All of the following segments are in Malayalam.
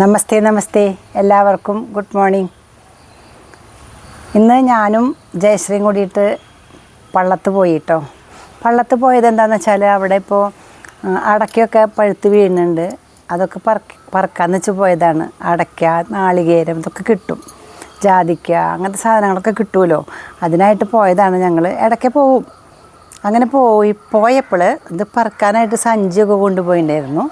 നമസ്തേ നമസ്തേ. എല്ലാവർക്കും ഗുഡ് മോർണിംഗ്. ഇന്ന് ഞാനും ജയശ്രീയും കൂടിയിട്ട് പള്ളത്ത് പോയിട്ടോ പള്ളത്ത് പോയത് എന്താണെന്ന് വെച്ചാൽ അവിടെ ഇപ്പോൾ അടയ്ക്കൊക്കെ പഴുത്ത് വീഴുന്നുണ്ട്. അതൊക്കെ പറക്ക പറക്കാന്ന് വെച്ച് പോയതാണ്. അടയ്ക്ക നാളികേരം ഇതൊക്കെ കിട്ടും. ജാതിക്ക അങ്ങനത്തെ സാധനങ്ങളൊക്കെ കിട്ടുമല്ലോ അതിനായിട്ട് പോയതാണ് ഞങ്ങൾ ഇടയ്ക്ക് പോവും. അങ്ങനെ പോയി പോയപ്പോൾ ഇത് പറക്കാനായിട്ട് സഞ്ചിയൊക്കെ കൊണ്ടുപോയിട്ടുണ്ടായിരുന്നു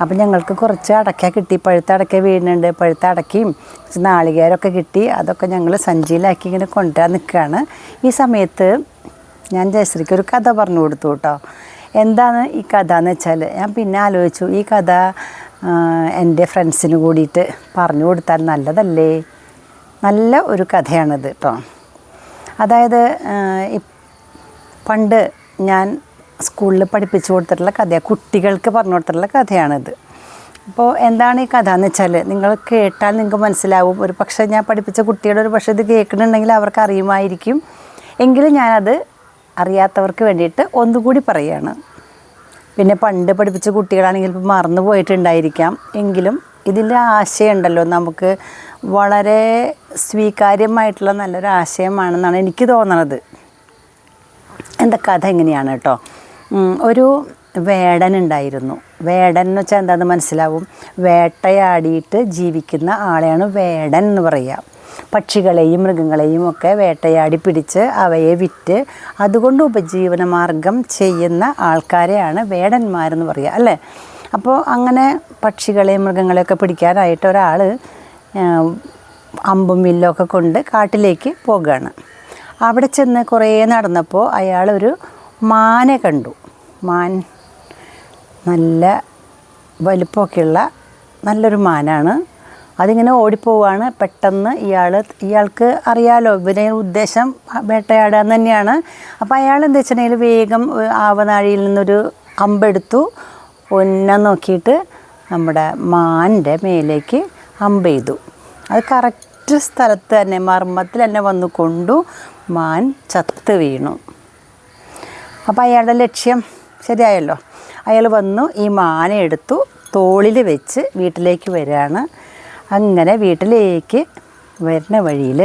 അപ്പം ഞങ്ങൾക്ക് കുറച്ച് അടക്ക കിട്ടി. പഴുത്ത അടക്ക വീടിനുണ്ട് പഴുത്ത അടക്കയും നാളികേരമൊക്കെ കിട്ടി. അതൊക്കെ ഞങ്ങൾ സഞ്ചിയിലാക്കി ഇങ്ങനെ കൊണ്ടുവരാൻ നിൽക്കുകയാണ്. ഈ സമയത്ത് ഞാൻ ജയശ്രീക്ക് ഒരു കഥ പറഞ്ഞു കൊടുത്തു കേട്ടോ. എന്താണ് ഈ കഥ എന്ന് വെച്ചാൽ ഞാൻ പിന്നെ ആലോചിച്ചു ഈ കഥ എന്റെ ഫ്രണ്ട്സിന് കൂടിയിട്ട് പറഞ്ഞു കൊടുത്താൽ നല്ലതല്ലേ? നല്ല ഒരു കഥയാണിത് കേട്ടോ. അതായത് പണ്ട് ഞാൻ സ്കൂളിൽ പഠിപ്പിച്ചു കൊടുത്തിട്ടുള്ള കഥയാണ് കുട്ടികൾക്ക് പറഞ്ഞു കൊടുത്തിട്ടുള്ള കഥയാണിത്. അപ്പോൾ എന്താണ് ഈ കഥ എന്ന് വെച്ചാൽ നിങ്ങൾ കേട്ടാൽ നിങ്ങൾക്ക് മനസ്സിലാവും. ഒരു പക്ഷേ ഞാൻ പഠിപ്പിച്ച കുട്ടിയുടെ ഒരു പക്ഷേ ഇത് കേൾക്കുന്നുണ്ടെങ്കിൽ അവർക്ക് അറിയുമായിരിക്കും. എങ്കിലും ഞാനത് അറിയാത്തവർക്ക് വേണ്ടിയിട്ട് ഒന്നുകൂടി പറയുകയാണ്. പിന്നെ പണ്ട് പഠിപ്പിച്ച കുട്ടികളാണെങ്കിൽ ഇപ്പോൾ മറന്നു പോയിട്ടുണ്ടായിരിക്കാം. എങ്കിലും ഇതിന്റെ ആശയമുണ്ടല്ലോ. നമുക്ക് വളരെ സ്വീകാര്യമായിട്ടുള്ള നല്ലൊരു ആശയമാണെന്നാണ് എനിക്ക് തോന്നണത്. എന്റെ കഥ എങ്ങനെയാണ് കേട്ടോ? ഒരു വേടൻ ഉണ്ടായിരുന്നു. വേടൻ എന്ന് വെച്ചാൽ എന്താണെന്ന് മനസ്സിലാവും? വേട്ടയാടിയിട്ട് ജീവിക്കുന്ന ആളെയാണ് വേടൻ എന്ന് പറയുക പക്ഷികളെയും മൃഗങ്ങളെയും ഒക്കെ വേട്ടയാടി പിടിച്ച് അവയെ വിറ്റ് അതുകൊണ്ട് ഉപജീവനമാർഗം ചെയ്യുന്ന ആൾക്കാരെയാണ് വേടന്മാരെന്ന് പറയുക അല്ലേ? അപ്പോൾ അങ്ങനെ പക്ഷികളെയും മൃഗങ്ങളെയൊക്കെ പിടിക്കാനായിട്ട് ഒരാൾ അമ്പും വില്ലൊക്കെ കൊണ്ട് കാട്ടിലേക്ക് പോകുകയാണ് അവിടെ ചെന്ന് കുറേ നടന്നപ്പോൾ അയാളൊരു മാനെ കണ്ടു. മാൻ നല്ല വലുപ്പമൊക്കെയുള്ള നല്ലൊരു മാനാണ്. അതിങ്ങനെ ഓടിപ്പോവാണ്. പെട്ടെന്ന് ഇയാൾ ഇയാൾക്ക് അറിയാലോ ഇവരെ ഉദ്ദേശം വേട്ടയാടുക തന്നെയാണ്. അപ്പോൾ അയാൾ എന്താ വെച്ചിട്ടുണ്ടെങ്കിൽ വേഗം ആവനാഴിയിൽ നിന്നൊരു അമ്പെടുത്തു. ഒന്ന നോക്കിയിട്ട് നമ്മുടെ മാന്റെ മേലേക്ക് അമ്പ് ചെയ്തു. അത് കറക്റ്റ് സ്ഥലത്ത് തന്നെ മർമ്മത്തിൽ തന്നെ വന്നു കൊണ്ടു മാൻ ചത്ത് വീണു. അപ്പോൾ അയാളുടെ ലക്ഷ്യം ശരിയായല്ലോ. അയാൾ വന്നു ഈ മാന എടുത്തു തോളിൽ വെച്ച് വീട്ടിലേക്ക് വരികയാണ് അങ്ങനെ വീട്ടിലേക്ക് വരുന്ന വഴിയിൽ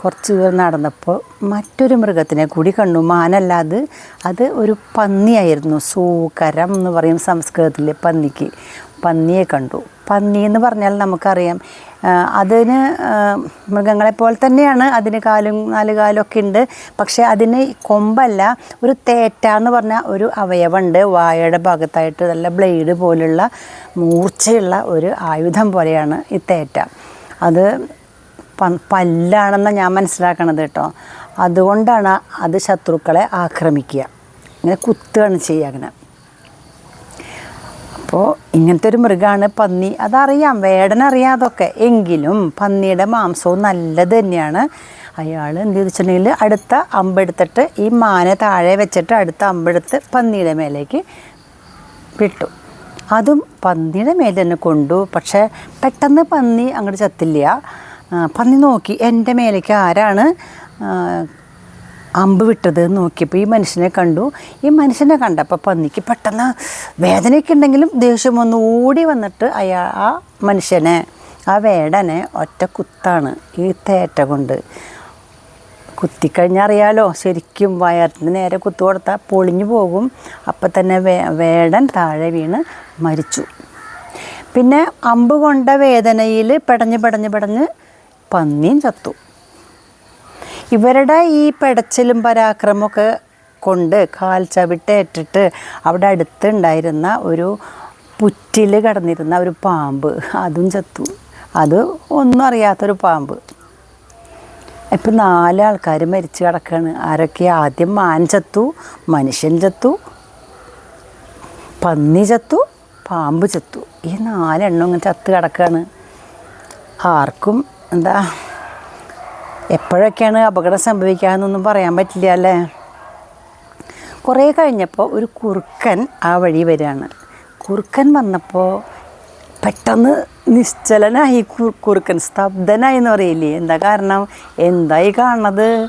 കുറച്ച് ദൂരം നടന്നപ്പോൾ മറ്റൊരു മൃഗത്തിനെ കൂടി കണ്ടു. മാനല്ലാതെ അത് ഒരു പന്നിയായിരുന്നു. സൂകരം എന്ന് പറയും സംസ്കൃതത്തിൽ പന്നിക്ക്. പന്നിയെ കണ്ടു. പന്നി എന്ന് പറഞ്ഞാൽ നമുക്കറിയാം അതിന് മൃഗങ്ങളെ പോലെ തന്നെയാണ്. അതിന് കാലും നാല് കാലും ഒക്കെ ഉണ്ട്. പക്ഷേ അതിന് കൊമ്പല്ല ഒരു തേറ്റ എന്ന് പറഞ്ഞ ഒരു അവയവമുണ്ട്. വായയുടെ ഭാഗത്തായിട്ട് നല്ല ബ്ലേഡ് പോലുള്ള മൂർച്ചയുള്ള ഒരു ആയുധം പോലെയാണ് ഈ തേറ്റ. അത് പ- പല്ലാണെന്ന് ഞാൻ മനസ്സിലാക്കണത് കേട്ടോ. അതുകൊണ്ടാണ് അത് ശത്രുക്കളെ ആക്രമിക്കുക. ഇങ്ങനെ കുത്തുകയാണ് ചെയ്യുക അങ്ങനെ. അപ്പോൾ ഇങ്ങനത്തെ ഒരു മൃഗമാണ് പന്നി. അതറിയാം വേടനറിയാം അതൊക്കെ. എങ്കിലും പന്നിയുടെ മാംസവും നല്ലത് തന്നെയാണ്. അയാൾ എന്ത് ചെയ്തിട്ടുണ്ടെങ്കിൽ അടുത്ത അമ്പെടുത്തിട്ട് ഈ മാനെ താഴെ വെച്ചിട്ട് അടുത്ത അമ്പെടുത്ത് പന്നിയുടെ മേലേക്ക് വിട്ടു. അതും പന്നിയുടെ മേലെ തന്നെ കൊണ്ടു. പക്ഷേ പെട്ടെന്ന് പന്നി അങ്ങോട്ട് ചത്തില്ല. പന്നി നോക്കി. എന്റെ മേലേക്ക് ആരാണ് അമ്പ് വിട്ടത് നോക്കിയപ്പോൾ ഈ മനുഷ്യനെ കണ്ടു. ഈ മനുഷ്യനെ കണ്ടപ്പോൾ പന്നിക്ക് പെട്ടെന്ന് വേദനയൊക്കെ ഉണ്ടെങ്കിലും ദേഷ്യം ഒന്ന് ഓടി വന്നിട്ട് അയാ ആ മനുഷ്യനെ ആ വേടനെ ഒറ്റ കുത്താണ് ഈ തേറ്റ കൊണ്ട്. കുത്തിക്കഴിഞ്ഞാൽ അറിയാലോ ശരിക്കും വയറിന് നേരെ കുത്തു കൊടുത്താൽ പൊളിഞ്ഞു പോകും. അപ്പം തന്നെ വേ വേടൻ താഴെ വീണ് മരിച്ചു. പിന്നെ അമ്പ് കൊണ്ട വേദനയിൽ പെടഞ്ഞ് പെടഞ്ഞ് പെടഞ്ഞ് പന്നിയും ചത്തു. ഇവരുടെ ഈ പെടച്ചിലും പരാക്രമമൊക്കെ കൊണ്ട് കാൽ ചവിട്ടേറ്റിട്ട് അവിടെ അടുത്തുണ്ടായിരുന്ന ഒരു പുറ്റിൽ കിടന്നിരുന്ന ഒരു പാമ്പ് അതും ചത്തു. അത് ഒന്നും അറിയാത്തൊരു പാമ്പ്. ഇപ്പം നാലാൾക്കാർ മരിച്ചു കിടക്കുകയാണ് ആരൊക്കെ ആദ്യം മാൻ ചത്തു മനുഷ്യൻ ചത്തു പന്നി ചത്തു പാമ്പ് ചത്തു. ഈ നാലെണ്ണം ഇങ്ങനെ ചത്ത് കിടക്കുകയാണ് ആർക്കും എന്താ? എപ്പോഴൊക്കെയാണ് അപകടം സംഭവിക്കാമെന്നൊന്നും പറയാൻ പറ്റില്ല അല്ലേ? കുറേ കഴിഞ്ഞപ്പോൾ ഒരു കുറുക്കൻ ആ വഴി വരികയാണ്. കുറുക്കൻ വന്നപ്പോൾ പെട്ടെന്ന് നിശ്ചലനായി കുറുക്കൻ സ്തബ്ധനായി എന്ന് പറയില്ലേ? എന്താ കാരണം? എന്തായി കാണുന്നത്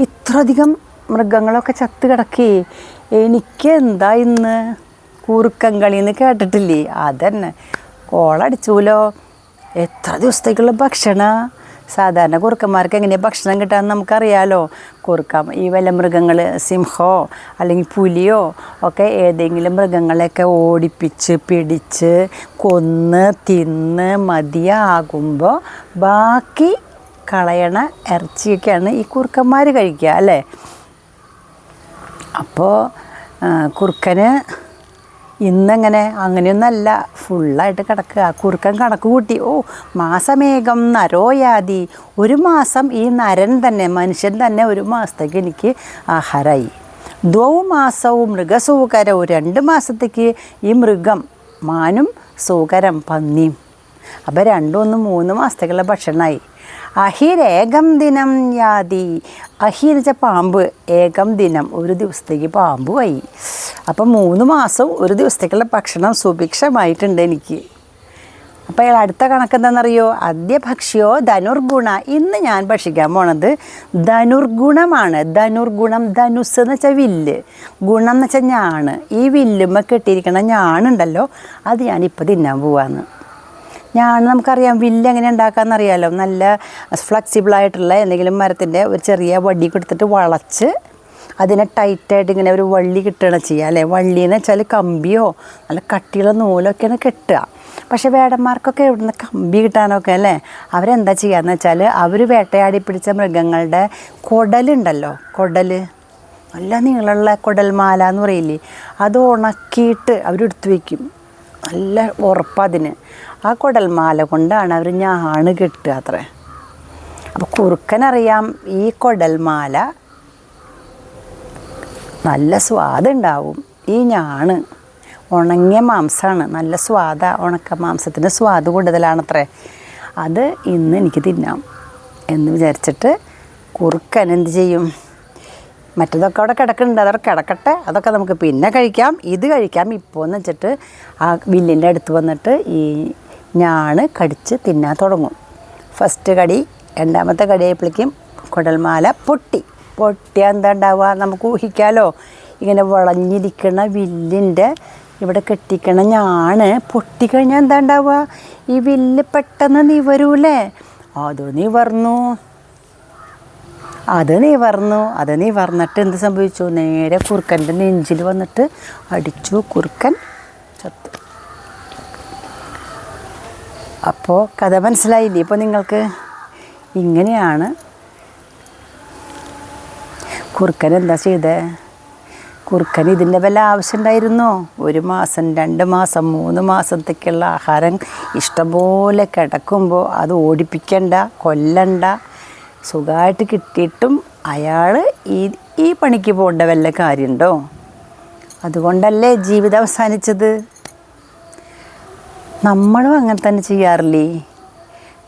ഇത്രയധികം മൃഗങ്ങളൊക്കെ ചത്ത് കിടക്കേ. എനിക്ക് എന്താ ഇന്ന്? കുറുക്കൻ കളി കേട്ടിട്ടില്ലേ? അതന്നെ. കോളടിച്ചൂലോ എത്ര ദിവസത്തേക്കുള്ള ഭക്ഷണ? സാധാരണ കുറുക്കന്മാർക്ക് എങ്ങനെയാണ് ഭക്ഷണം കിട്ടാമെന്ന് നമുക്കറിയാലോ. കുറുക്കാം ഈ വല്ല മൃഗങ്ങൾ സിംഹമോ അല്ലെങ്കിൽ പുലിയോ ഒക്കെ ഏതെങ്കിലും മൃഗങ്ങളെയൊക്കെ ഓടിപ്പിച്ച് പിടിച്ച് കൊന്ന് തിന്ന് മതിയാകുമ്പോൾ ബാക്കി കളയണ ഇറച്ചിയൊക്കെയാണ് ഈ കുറുക്കന്മാർ കഴിക്കുക അല്ലേ? അപ്പോൾ കുറുക്കന് ഇന്നെങ്ങനെ? അങ്ങനെയൊന്നല്ല. ഫുള്ളായിട്ട് കിടക്കുക കുറുക്കൻ കണക്ക് കൂട്ടി. ഓ മാസമേകം നരോയാതി. ഒരു മാസം ഈ നരൻ തന്നെ മനുഷ്യൻ തന്നെ ഒരു മാസത്തേക്ക് എനിക്ക് ആഹാരമായി ദ്വൗ മാസവും മൃഗസൂകരവും. രണ്ട് മാസത്തേക്ക് ഈ മൃഗം മാനും സൂകരം പന്നിയും അപ്പോൾ രണ്ടും ഒന്ന് മൂന്ന് മാസത്തേക്കുള്ള ഭക്ഷണമായി അഹിരേകം ദിനം യാതി അഹി എന്ന് വെച്ചാൽ പാമ്പ് ഏകം ദിനം ഒരു ദിവസത്തേക്ക് പാമ്പുമായി അപ്പം മൂന്ന് മാസം ഒരു ദിവസത്തേക്കുള്ള ഭക്ഷണം സുഭിക്ഷമായിട്ടുണ്ട് എനിക്ക്. അപ്പോൾ അയാൾ അടുത്ത കണക്ക് എന്താണെന്നറിയോ? അദ്യ ഭക്ഷ്യോ ധനുർഗുണ. ഇന്ന് ഞാൻ ഭക്ഷിക്കാൻ പോണത് ധനുർഗുണമാണ്. ധനുർഗുണം ധനുസ് എന്ന് വെച്ചാൽ വില്ല്. ഗുണം എന്ന് വെച്ചാൽ ഞാണ്. ഈ വില്ലുമ്മ കെട്ടിയിരിക്കണ ഞാണുണ്ടല്ലോ അത് ഞാനിപ്പോൾ തിന്നാൻ പോവാന്ന്. ഞാൻ നമുക്കറിയാം വില്ല് എങ്ങനെ ഉണ്ടാക്കാമെന്ന് അറിയാമല്ലോ നല്ല ഫ്ലെക്സിബിൾ ആയിട്ടുള്ള എന്തെങ്കിലും മരത്തിന്റെ ഒരു ചെറിയ വടി കൊടുത്തിട്ട് വളച്ച് അതിനെ ടൈറ്റായിട്ട് ഇങ്ങനെ ഒരു വള്ളി കിട്ടണം ചെയ്യുക അല്ലേ? വള്ളി എന്ന് വെച്ചാൽ കമ്പിയോ നല്ല കട്ടിയുള്ള നൂലൊക്കെയാണ് കെട്ടുക. പക്ഷെ വേടന്മാർക്കൊക്കെ ഇവിടുന്ന് കമ്പി കിട്ടാനൊക്കെ അല്ലേ? അവരെന്താ ചെയ്യാന്ന് വെച്ചാൽ അവർ വേട്ടയാടി പിടിച്ച മൃഗങ്ങളുടെ കുടലുണ്ടല്ലോ കുടൽ നല്ല നീളമുള്ള കുടൽമാല എന്ന് പറയില്ലേ? അത് ഉണക്കിയിട്ട് അവരെടുത്ത് വയ്ക്കും നല്ല ഉറപ്പതിന് ആ കുടൽമാല കൊണ്ടാണ് അവർ ഞാണ് കെട്ടുക അത്രേ. അപ്പോൾ കുറുക്കനറിയാം ഈ കുടൽമാല നല്ല സ്വാദുണ്ടാവും ഈ ഞാണ് ഉണങ്ങിയ മാംസമാണ് നല്ല സ്വാദ ഉണക്ക മാംസത്തിന് സ്വാദ് കൂടുതലാണത്രേ. അത് ഇന്ന് എനിക്ക് തിന്നാം എന്ന് വിചാരിച്ചിട്ട് കുറുക്കൻ എന്ത് ചെയ്യും? മറ്റതൊക്കെ അവിടെ കിടക്കുന്നുണ്ട് അതവിടെ കിടക്കട്ടെ അതൊക്കെ നമുക്ക് പിന്നെ കഴിക്കാം. ഇത് കഴിക്കാം. ഇപ്പോൾ എന്ന് വെച്ചിട്ട് ആ വില്ലിന്റെ അടുത്ത് വന്നിട്ട് ഈ ഞാണ് കടിച്ച് തിന്നാൻ തുടങ്ങും. ഫസ്റ്റ് കടി രണ്ടാമത്തെ കടിയായപ്പോഴേക്കും കുടൽമാല പൊട്ടി. പൊട്ടിയാൽ എന്താ ഉണ്ടാവുക? നമുക്ക് ഊഹിക്കാലോ. ഇങ്ങനെ വളഞ്ഞിരിക്കുന്ന വില്ലിന്റെ ഇവിടെ കെട്ടിക്കണ ഞാണ് പൊട്ടിക്കഴിഞ്ഞാൽ എന്താ ഉണ്ടാവുക? ഈ വില്ല് പെട്ടെന്ന് നിവരൂലേ? അത് നിവർന്നു. അത് നീ പറഞ്ഞു അത് നീ പറഞ്ഞിട്ട് എന്ത് സംഭവിച്ചു? നേരെ കുറുക്കന്റെ നെഞ്ചിൽ വന്നിട്ട് അടിച്ചു കുറുക്കൻ ചത്തു. അപ്പോൾ കഥ മനസ്സിലായില്ലേ? ഇപ്പോൾ നിങ്ങൾക്ക് ഇങ്ങനെയാണ്. കുറുക്കൻ എന്താ ചെയ്തേ? കുറുക്കൻ ഇതിന്റെ വല്ല ആവശ്യമുണ്ടായിരുന്നോ ഒരു മാസം രണ്ട് മാസം മൂന്ന് മാസത്തേക്കുള്ള ആഹാരം ഇഷ്ടംപോലെ കിടക്കുമ്പോൾ അത് ഓടിപ്പിക്കണ്ട കൊല്ലണ്ട. സുഖമായിട്ട് കിട്ടിയിട്ടും അയാൾ ഈ ഈ പണിക്ക് പോകേണ്ട വല്ല കാര്യമുണ്ടോ? അതുകൊണ്ടല്ലേ ജീവിതം അവസാനിച്ചത്? നമ്മളും അങ്ങനെ തന്നെ ചെയ്യാറില്ലേ?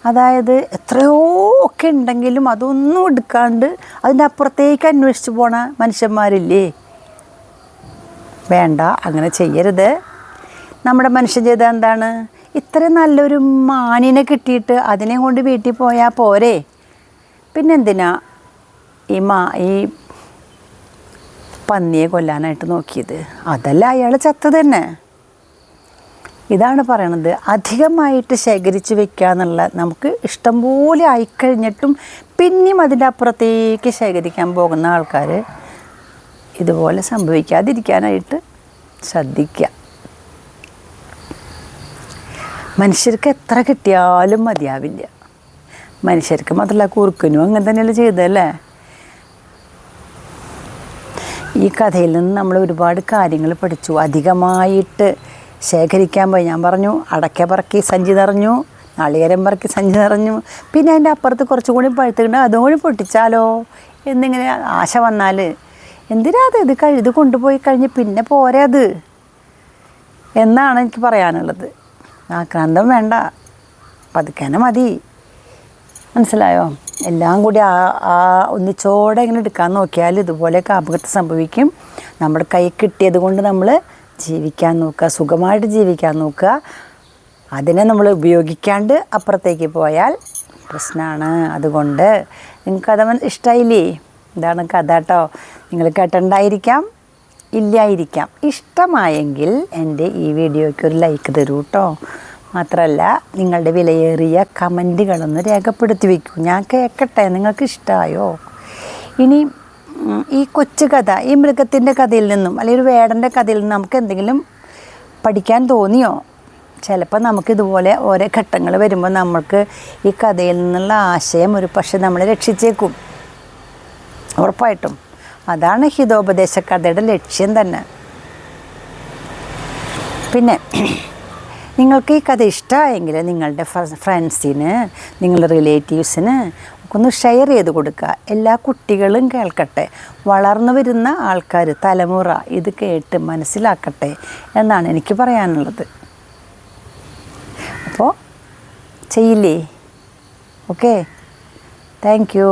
അതായത് എത്രയോ ഒക്കെ ഉണ്ടെങ്കിലും അതൊന്നും എടുക്കാണ്ട് അതിന്റെ അപ്പുറത്തേക്ക് അന്വേഷിച്ച് പോണ മനുഷ്യന്മാരില്ലേ? വേണ്ട അങ്ങനെ ചെയ്യരുത്. നമ്മുടെ മനുഷ്യൻ ചെയ്ത എന്താണ്? ഇത്രയും നല്ലൊരു മാനിനെ കിട്ടിയിട്ട് അതിനെ കൊണ്ട് വീട്ടിൽ പോയാൽ പോരെ? പിന്നെന്തിനാ ഈ മാ ഈ പന്നിയെ കൊല്ലാനായിട്ട് നോക്കിയത്? അതല്ല അയാൾ ചത്തത് തന്നെ. ഇതാണ് പറയണത്. അധികമായിട്ട് ശേഖരിച്ച് വെക്കുക എന്നുള്ള നമുക്ക് ഇഷ്ടം പോലെ ആയിക്കഴിഞ്ഞിട്ടും പിന്നെയും അതിന്റെ അപ്പുറത്തേക്ക് ശേഖരിക്കാൻ പോകുന്ന ആൾക്കാർ ഇതുപോലെ സംഭവിക്കാതിരിക്കാനായിട്ട് ശ്രദ്ധിക്കുക. മനുഷ്യർക്ക് എത്ര കിട്ടിയാലും മതിയാവില്ല. മനുഷ്യർക്ക് മാത്രമല്ല കുറുക്കനും അങ്ങനെ തന്നെയല്ലേ ചെയ്തല്ലേ ഈ കഥയിൽ നിന്ന് നമ്മൾ ഒരുപാട് കാര്യങ്ങൾ പഠിച്ചു. അധികമായിട്ട് ശേഖരിക്കാൻ പോയി. ഞാൻ പറഞ്ഞു അടയ്ക്ക പറക്കി സഞ്ചി നിറഞ്ഞു നളികരം പറക്കി സഞ്ചി നിറഞ്ഞു. പിന്നെ അതിന്റെ അപ്പുറത്ത് കുറച്ചും കൂടി പഴുത്തുകൊണ്ട് അതുകൂടി പൊട്ടിച്ചാലോ? എന്നിങ്ങനെ ആശ വന്നാൽ എന്തിനാ അത്? ഇത് കഴുത് കൊണ്ടുപോയി കഴിഞ്ഞ് പിന്നെ പോരെ അത്? എന്നാണ് എനിക്ക് പറയാനുള്ളത്. ആക്രാന്തം വേണ്ട. പതുക്കനെ മതി. മനസ്സിലായോ? എല്ലാം കൂടി ആ ആ ഒന്നിച്ചോടെ ഇങ്ങനെ എടുക്കാൻ നോക്കിയാൽ ഇതുപോലെയൊക്കെ അപകടം സംഭവിക്കും. നമ്മുടെ കൈ കിട്ടിയത് കൊണ്ട് നമ്മൾ ജീവിക്കാൻ നോക്കുക സുഖമായിട്ട് ജീവിക്കാൻ നോക്കുക. അതിനെ നമ്മൾ ഉപയോഗിക്കാണ്ട് അപ്പുറത്തേക്ക് പോയാൽ പ്രശ്നമാണ്. അതുകൊണ്ട് നിങ്ങൾക്ക് അത് ഇഷ്ടമായില്ലേ ഇതാണ് കഥ കേട്ടോ. നിങ്ങൾ കേട്ടണ്ടായിരിക്കാം ഇല്ലായിരിക്കാം. ഇഷ്ടമായെങ്കിൽ എന്റെ ഈ വീഡിയോയ്ക്ക് ഒരു ലൈക്ക് തരൂ കേട്ടോ. മാത്രമല്ല നിങ്ങളുടെ വിലയേറിയ കമന്റുകളൊന്ന് രേഖപ്പെടുത്തി വയ്ക്കൂ ഞാൻ കേൾക്കട്ടെ നിങ്ങൾക്ക് ഇഷ്ടമായോ ഇനി ഈ കൊച്ചു കഥ ഈ മൃഗത്തിന്റെ കഥയിൽ നിന്നും അല്ലെങ്കിൽ ഒരു വേടന്റെ കഥയിൽ നിന്നും നമുക്ക് എന്തെങ്കിലും പഠിക്കാൻ തോന്നിയോ? ചിലപ്പോൾ നമുക്കിതുപോലെ ഓരോ ഘട്ടങ്ങൾ വരുമ്പോൾ നമ്മൾക്ക് ഈ കഥയിൽ നിന്നുള്ള ആശയം ഒരു പക്ഷെ നമ്മളെ രക്ഷിച്ചേക്കും. ഉറപ്പായിട്ടും. അതാണ് ഹിതോപദേശ കഥയുടെ ലക്ഷ്യം തന്നെ. പിന്നെ നിങ്ങൾക്ക് ഈ കഥ ഇഷ്ടമായെങ്കിൽ നിങ്ങളുടെ ഫ്രണ്ട്സിന് നിങ്ങളുടെ റിലേറ്റീവ്സിന് ഒന്ന് ഷെയർ ചെയ്ത് കൊടുക്കുക. എല്ലാ കുട്ടികളും കേൾക്കട്ടെ. വളർന്നു വരുന്ന ആൾക്കാർ തലമുറ ഇത് കേട്ട് മനസ്സിലാക്കട്ടെ എന്നാണ് എനിക്ക് പറയാനുള്ളത്. അപ്പോൾ ചെയ്യില്ലേ? Okay thank you